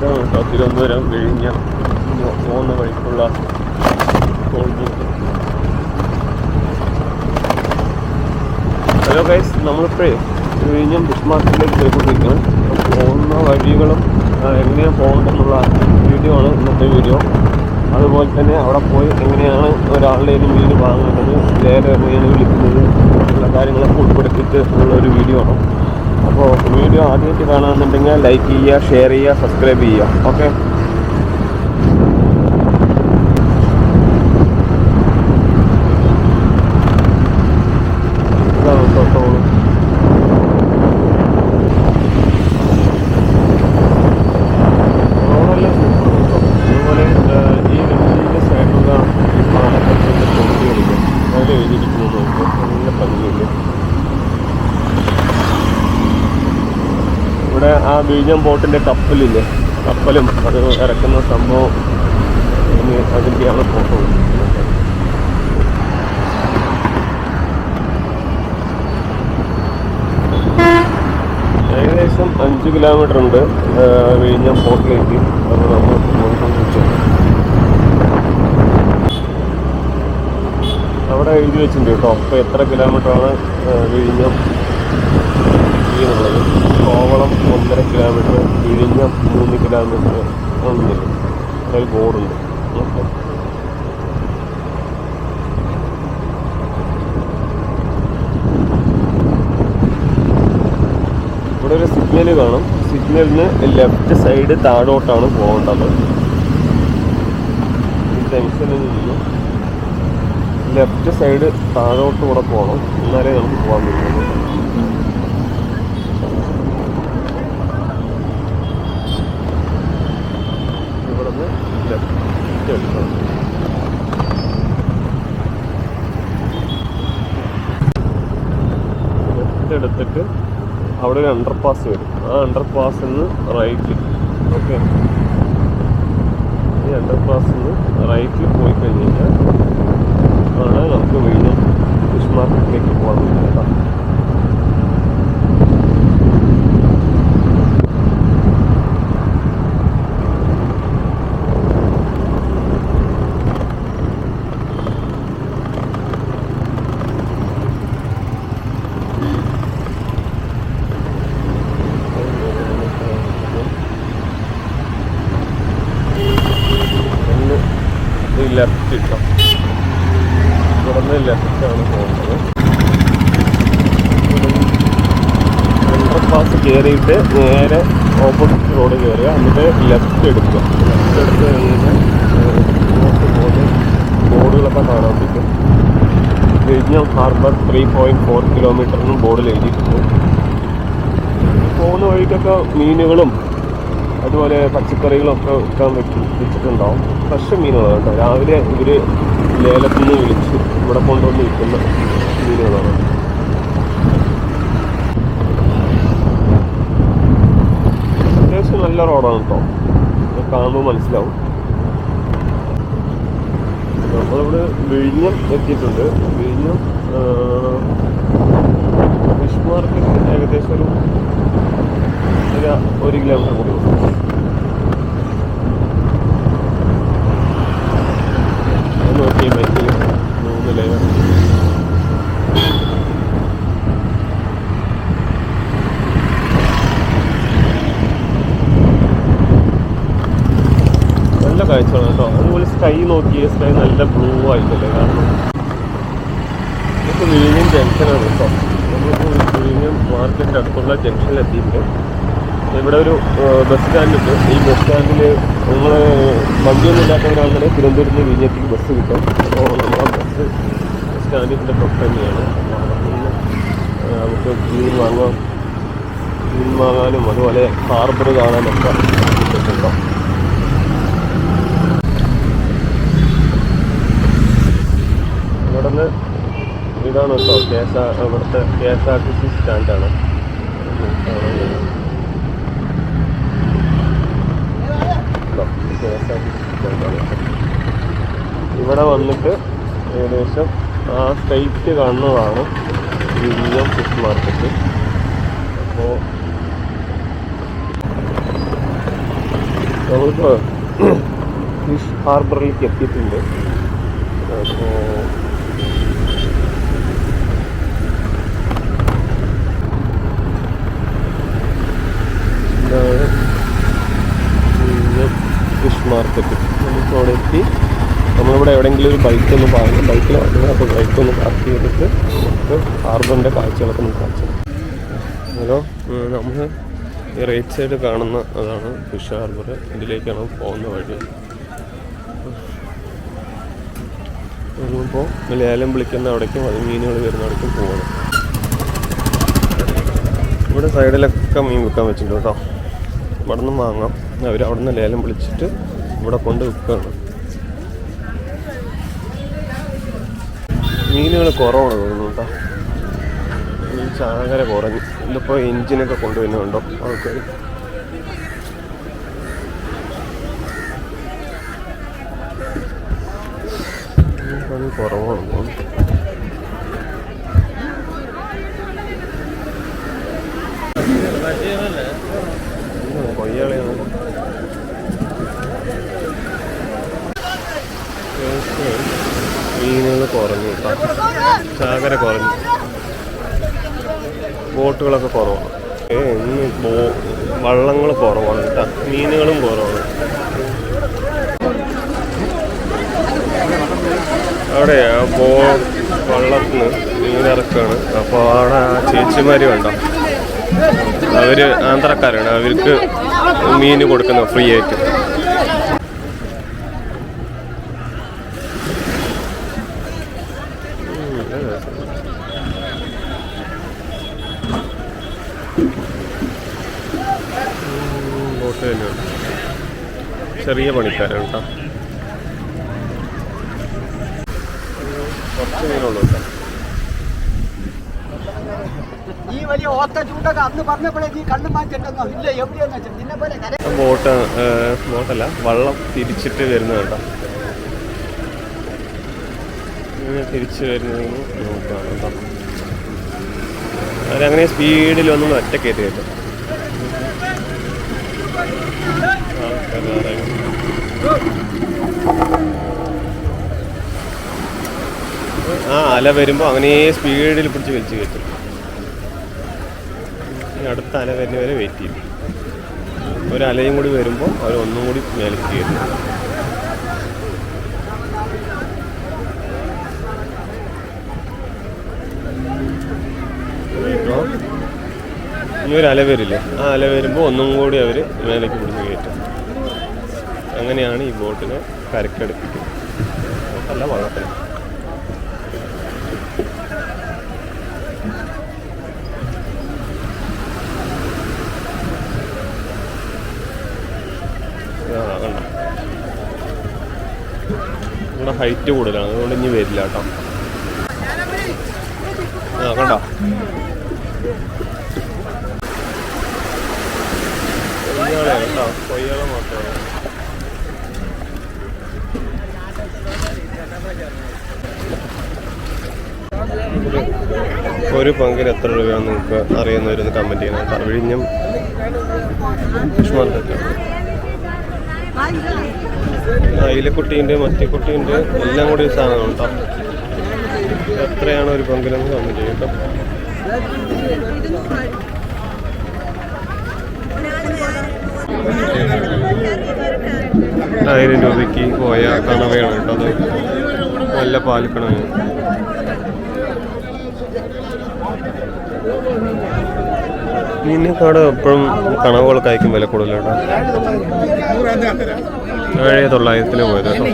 തിരുവനന്തപുരം വിഴിഞ്ഞ പോകുന്ന വഴിക്കുള്ള hello guys നമ്മളിപ്പോഴേ വിഴിഞ്ഞം fish മാർക്കറ്റിലേക്ക് പോയിക്കൊണ്ടിരിക്കുകയാണ്. പോകുന്ന വഴികളും എങ്ങനെയാണ് പോകേണ്ടതെന്നുള്ള വീഡിയോ ആണ് ഇന്നത്തെ വീഡിയോ. അതുപോലെ തന്നെ അവിടെ പോയി എങ്ങനെയാണ് ഒരാളുടെ കയ്യിൽ മീൻ വാങ്ങേണ്ടത് ലേലം എങ്ങനെയാണ് വിളിക്കുന്നത് ഉള്ള കാര്യങ്ങളൊക്കെ ഉൾപ്പെടുത്തിയിട്ട് ഉള്ള ഒരു വീഡിയോ ആണ്. അപ്പോൾ വീഡിയോ ആദ്യമായിട്ട് കാണാമെന്നുണ്ടെങ്കിൽ ലൈക്ക് ചെയ്യുക ഷെയർ ചെയ്യുക സബ്സ്ക്രൈബ് ചെയ്യുക. ഓക്കെ? Thank കേട്ടോ ഇവിടെ ആ ബീജം ബോട്ടിന്റെ കപ്പലില്ലേ? കപ്പലും അത് ഇറക്കുന്ന സംഭവം ഇനി അതിന്റെയാണ് ഫോട്ടോ ഏകദേശം അഞ്ച് കിലോമീറ്റർ ഉണ്ട് വിഴിഞ്ഞം പോർട്ടിലേക്ക് അത് നമ്മൾ പോയിക്കൊണ്ടിരിക്കുകയാണ് അവിടെ എഴുതി വെച്ചിട്ടുണ്ട് കേട്ടോ. അപ്പോൾ എത്ര കിലോമീറ്ററാണ് വിഴിഞ്ഞം അതിൽ ബോർഡുണ്ട്. ഇവിടെ ഒരു സിഗ്നൽ കാണും. സിഗ്നലിന് ലെഫ്റ്റ് സൈഡ് താഴോട്ടാണ് പോകേണ്ടത്. ലെഫ്റ്റ് സൈഡ് താഴോട്ട് കൂടെ പോകണം. എന്നാലേ നമുക്ക് പോകാൻ പറ്റുള്ളൂ. ഇവിടുന്ന് ലെഫ്റ്റ് എടുത്തിട്ട് അവിടെ ഒരു അണ്ടർ പാസ് വരും. ആ അണ്ടർ പാസിൽ നിന്ന് ഓക്കെ ഈ അണ്ടർ പാസിൽ നിന്ന് റൈറ്റിൽ പോയി കഴിഞ്ഞ് കഴിഞ്ഞാൽ ആണ് നമുക്ക് വീണ്ടും ഫിഷ് മാർക്കറ്റിലേക്ക് പോകാൻ പറ്റും കേട്ടോ ഒന്ന് ഈ ലെഫ്റ്റ് ഇട്ടോ ഇവിടുന്ന് ലെഫ്റ്റാണ് പോകുന്നത് അണ്ടർ പാസ് കയറിയിട്ട് നേരെ ഓപ്പോസിറ്റ് റോഡ് കയറുക. എന്നിട്ട് ലെഫ്റ്റ് എടുക്കുക. ലെഫ്റ്റ് എടുത്ത് കഴിഞ്ഞാൽ ബോർഡുകളൊക്കെ കാണാൻ പറ്റും വിഴിഞ്ഞം ഹാർബർ ത്രീ പോയിന്റ് ഫോർ കിലോമീറ്ററിനും ബോർഡിൽ എഴുതിയിട്ടുണ്ട്. പോകുന്ന വഴിക്കൊക്കെ മീനുകളും അതുപോലെ പച്ചക്കറികളും ഒക്കെ വെക്കാൻ പറ്റും വെച്ചിട്ടുണ്ടാവും ഫ്രഷ് മീനുകളാണ് കേട്ടോ. രാവിലെ ഇവർ ലേലത്തിൽ നിന്ന് വിളിച്ച് ഇവിടെ കൊണ്ടുവന്ന് വിൽക്കുന്ന മീനുകളാണ്. നല്ല റോഡാണ് കേട്ടോ കാണുമ്പോൾ മനസ്സിലാവും. നമ്മളിവിടെ വിഴിഞ്ഞം എത്തിയിട്ടുണ്ട്. വിഴിഞ്ഞം ഫിഷ് മാർക്കറ്റ് ഏകദേശം ഒരു ഒരു കിലോമീറ്റർ കൂടി ഉണ്ട്. അത് നോക്കി മറ്റേ മൂന്ന് ലെയർ നല്ല കാഴ്ചയാണ് കേട്ടോ അതുപോലെ സ്കൈ നല്ല ബ്ലൂ ആയിട്ടല്ലേ കാരണം ഇപ്പോൾ വിഴിഞ്ഞം ജംഗ്ഷനാണ് കേട്ടോ. നമ്മളിപ്പോൾ വിഴിഞ്ഞം മാർക്കറ്റിന്റെ അടുത്തുള്ള ജംഗ്ഷനിൽ എത്തിയിട്ടുണ്ട്. ഇവിടെ ഒരു ബസ് സ്റ്റാൻഡുണ്ട് ഈ ബസ് സ്റ്റാൻഡിൽ നമ്മൾ വണ്ടിയൊന്നും ഇല്ലാത്തവരാണെങ്കിൽ തിരുവനന്തപുരത്ത് നിന്ന് വിഴിഞ്ഞത്തേക്ക് ബസ് കിട്ടും. അപ്പോൾ നമ്മൾ ബസ് സ്റ്റാൻഡിന്റെ തൊട്ട് തന്നെയാണ്. നമുക്ക് മീൻ വാങ്ങാം. മീൻ വാങ്ങാനും അതുപോലെ ഹാർബർ കാണാനൊക്കെ പറ്റുന്നുണ്ടോ ഇവിടെ ഇതാണ് കേട്ടോ കെ എസ് ആർ ഇവിടുത്തെ K S R T C സ്റ്റാൻഡാണ്. ഇവിടെ വന്നിട്ട് ഏകദേശം ആ സ്ട്രൈറ്റ് കാണുന്നതാണ് വിഴിഞ്ഞം ഫിഷ് മാർക്കറ്റ് അപ്പോൾ നമ്മളിപ്പോൾ ഫിഷ് ഹാർബറിലേക്ക് എത്തിയിട്ടുണ്ട്. അപ്പോൾ ഇതാണ് ഫിഷ് മാർക്കറ്റ് നമുക്ക് അവിടെ എത്തി. നമ്മളിവിടെ എവിടെയെങ്കിലും ഒരു ബൈക്ക് ഒന്ന് പാർക്ക് ബൈക്കിൽ അപ്പോൾ ബൈക്ക് ഒന്ന് പാർക്ക് ചെയ്തിട്ട് നമുക്ക് ഹാർബറിന്റെ കാഴ്ചകളൊക്കെ നമുക്ക് കാണിച്ചു ഹലോ നമ്മൾ ഈ റൈറ്റ് സൈഡ് കാണുന്ന അതാണ് ഫിഷ് ഹാർബർ ഇതിലേക്കാണ് പോകുന്ന വഴി. നമ്മളിപ്പോൾ മലയാളം വിളിക്കുന്ന അവിടേക്കും അത് മീനുകൾ വരുന്ന അവിടേക്കും പോകണം ഇവിടെ സൈഡിലൊക്കെ മീൻ വിൽക്കാൻ വെച്ചിട്ടുണ്ട് കേട്ടോ. ഇവിടെ നിന്ന് വാങ്ങാം. അവർ അവിടെ നിന്ന് ലേലം വിളിച്ചിട്ട് ഇവിടെ കൊണ്ട് വിൽക്കുകയാണ്. മീനുകൾ കുറവാണ് തോന്നുന്നു കേട്ടോ. മീൻ ചാകര കുറഞ്ഞു. ഇതിപ്പോൾ എൻജിനൊക്കെ കൊണ്ടുവരുന്നുണ്ടോ? ആൾക്കാർ കുറവാണ് തോന്നുന്നു കൊയ്യാളിയാണ് മീനുകൾ കുറഞ്ഞു കേട്ടോ ചാകര കുറഞ്ഞു ബോട്ടുകളൊക്കെ കുറവാണ്. ഇന്ന് ബോ വള്ളങ്ങൾ കുറവാണ്. കേട്ടോ മീനുകളും കുറവാണ്. അവിടെ ബോ വള്ളത്തിന് മീനിറക്കാണ് അപ്പോൾ അവിടെ ചേച്ചിമാർ വേണ്ട അവർ ആന്ധ്രക്കാരാണ്. അവർക്ക് മീൻ കൊടുക്കുന്നത് ഫ്രീ ആയിട്ട് ഉം, നല്ല രസം. ഉം, ബോട്ട് തന്നെയാണ് ചെറിയ പണിക്കാരാണ് കേട്ടോ. കുറച്ച് മീനുള്ളൂ കേട്ടോ. ഈ വലിയ ഓത്ത ചൂണ്ടൊക്കെ അന്ന് പറഞ്ഞപ്പോഴേ നീ കണ്ണും മാറ്റിട്ടോ ഇല്ല എവിടെയെന്ന് വെച്ചാൽ നിന്നെ പോലെ ബോട്ട് ബോട്ടല്ല വള്ളം തിരിച്ചിട്ട് വരുന്നത് കേട്ടോ. ഇങ്ങനെ തിരിച്ച് വരുന്നതെന്ന് നോക്കാം കേട്ടോ. അവരങ്ങനെ സ്പീഡിലൊന്നും ഒറ്റ കയറ്റി കേട്ടോ. ആ അല വരുമ്പോൾ അങ്ങനെ സ്പീഡിൽ പിടിച്ച് വലിച്ച് കയറ്റും. അടുത്ത അല വരുന്ന വരെ വെയിറ്റ് ചെയ്യും. ഒരു അലയും കൂടി വരുമ്പോൾ അവർ ഒന്നും കൂടി മേലേക്ക് കയറും ഈ ഒരു അല വരില്ലേ? ആ അല വരുമ്പോൾ ഒന്നും കൂടി അവർ മേലേക്ക് പിടിച്ച് കയറ്റും. അങ്ങനെയാണ് ഈ ബോട്ടിനെ കരക്കടുപ്പിക്കുന്നത്. ബോട്ടല്ല വളർത്തുന്നത് ഇവിടെ ഹൈറ്റ് കൂടുതലാണ്. അതുകൊണ്ട് ഇനി വരില്ല കേട്ടോ. ആ കണ്ടോ? കൊയ്യാളെ കേട്ടോ കൊയ്യാളെ മാത്രമാണ് ഒരു പങ്കിന് എത്ര രൂപയാണെന്ന് നിങ്ങൾക്ക് അറിയുന്നവരൊന്ന് കമന്റ് ചെയ്യണം വിഴിഞ്ഞം ഫിഷ് മാർക്കറ്റാണ് അയിലക്കുട്ടീന്റെ മത്തിക്കുട്ടീന്റെ എല്ലാം കൂടി ഒരു സാധനമാണ് കേട്ടോ. എത്രയാണ് ഒരു പങ്കിലെന്ന് കമന്റ് ചെയ്യും കേട്ടോ. ആയിരം രൂപയ്ക്ക് പോയ കണവയാണ് കേട്ടോ അത്. നല്ല പാൽക്കണവയാണ് മീനിനെക്കാട് എപ്പോഴും കണവുകൾക്ക് അയക്കും വില കൂടുതൽ കേട്ടോ ഏഴ് തൊള്ളായിരത്തിന് പോയത് കേട്ടോ.